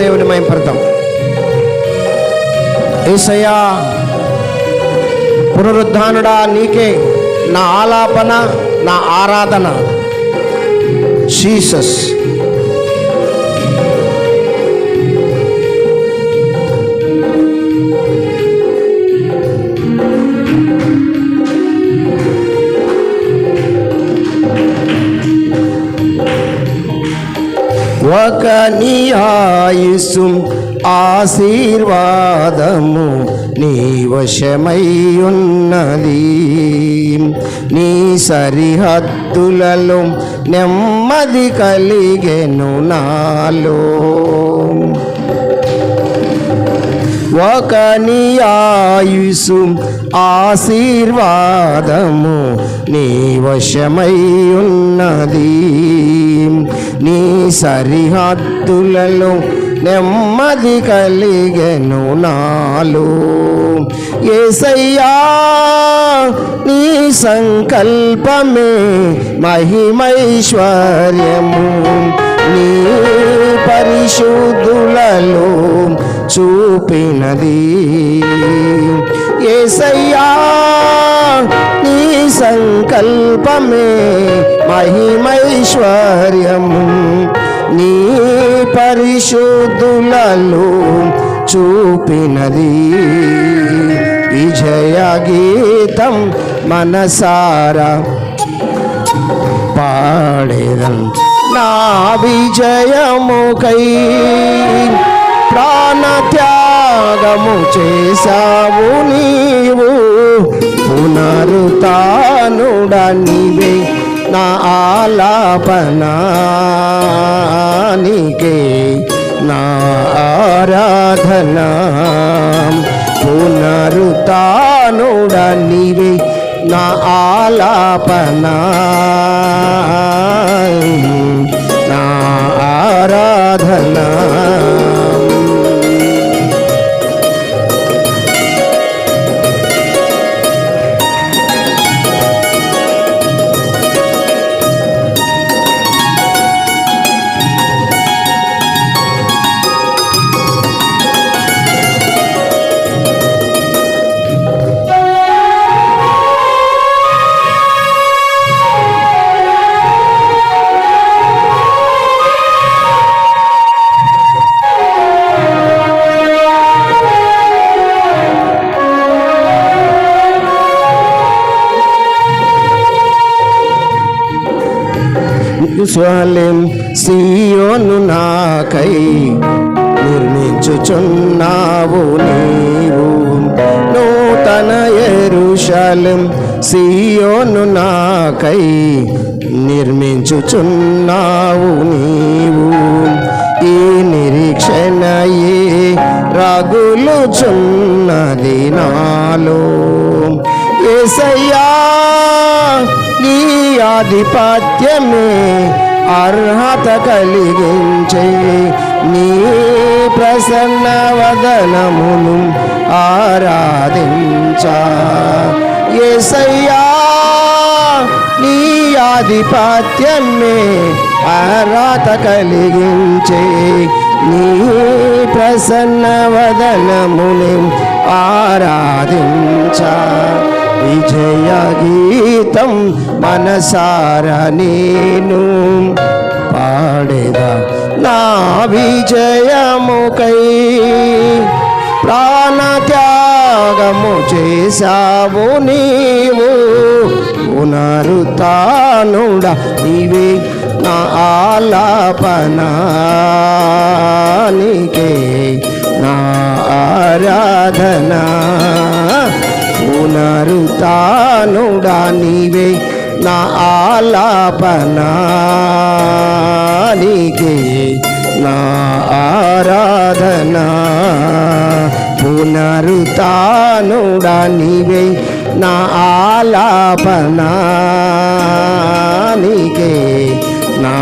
దేవుని మయంపడతాం ఏసయ్యా పునరుద్ధానుడా నీకే నా ఆలాపన నా ఆరాధన. జీసస్. ఒక నీ ఆయుసు ఆశీర్వాదము నీ వశమై ఉన్నది నీ సరిహద్దులలో నెమ్మది కలిగెను నాలో. ఒక నీ ఆయుసు ఆశీర్వాదము నీ వశమై ఉన్నది నీ సరిహద్దులలో నెమ్మది కలిగెను నాలో. ఏసయ్యా నీ సంకల్పమే మహిమైశ్వర్యము. నీ పరిశుద్ధులలో చూపినది. ఏసయ్యా నీ సంకల్పమే మహిమైశ్వర్యము. నీ పరిశుద్ధులలో చూపినది. విజయ గీతం మనసారా పాడేదం. నా విజయముకై ప్రాణత్యాగము చేశావు నీవు. పునరుతానుడనివే నా ఆలాపనానికే నా ఆరాధన. పునరుతానుడనివే నా ఆలాపనా. నా ఆరా స్వలం సియోను నాకై నిర్మించుచున్నావు నీవు. నూతన ఎరుషలం సియోను నాకై నిర్మించుచున్నావు నీవు. ఈ నిరీక్షణయే రగులుచున్నది నాలో ఏసయ్యా ఆధిపత్యమే అర్హత కలిగించే నీ ప్రసన్న వదనమును ఆరాధించా. ఏసయ్యా నీ ఆధిపత్యమే అర్హత కలిగించే నీ ప్రసన్న వదనముని ఆరాధించా. విజయ గీతం మనసార నేను పాడేదా నా విజయముకై ప్రాణత్యాగము చేశావు నీవు. పునరుతానుడ ఇవి నా ఆలాపనా. ఆలాపనానికే నా ఆరాధన. పునరుతానుడా నీవే నా ఆలాపనానికే నా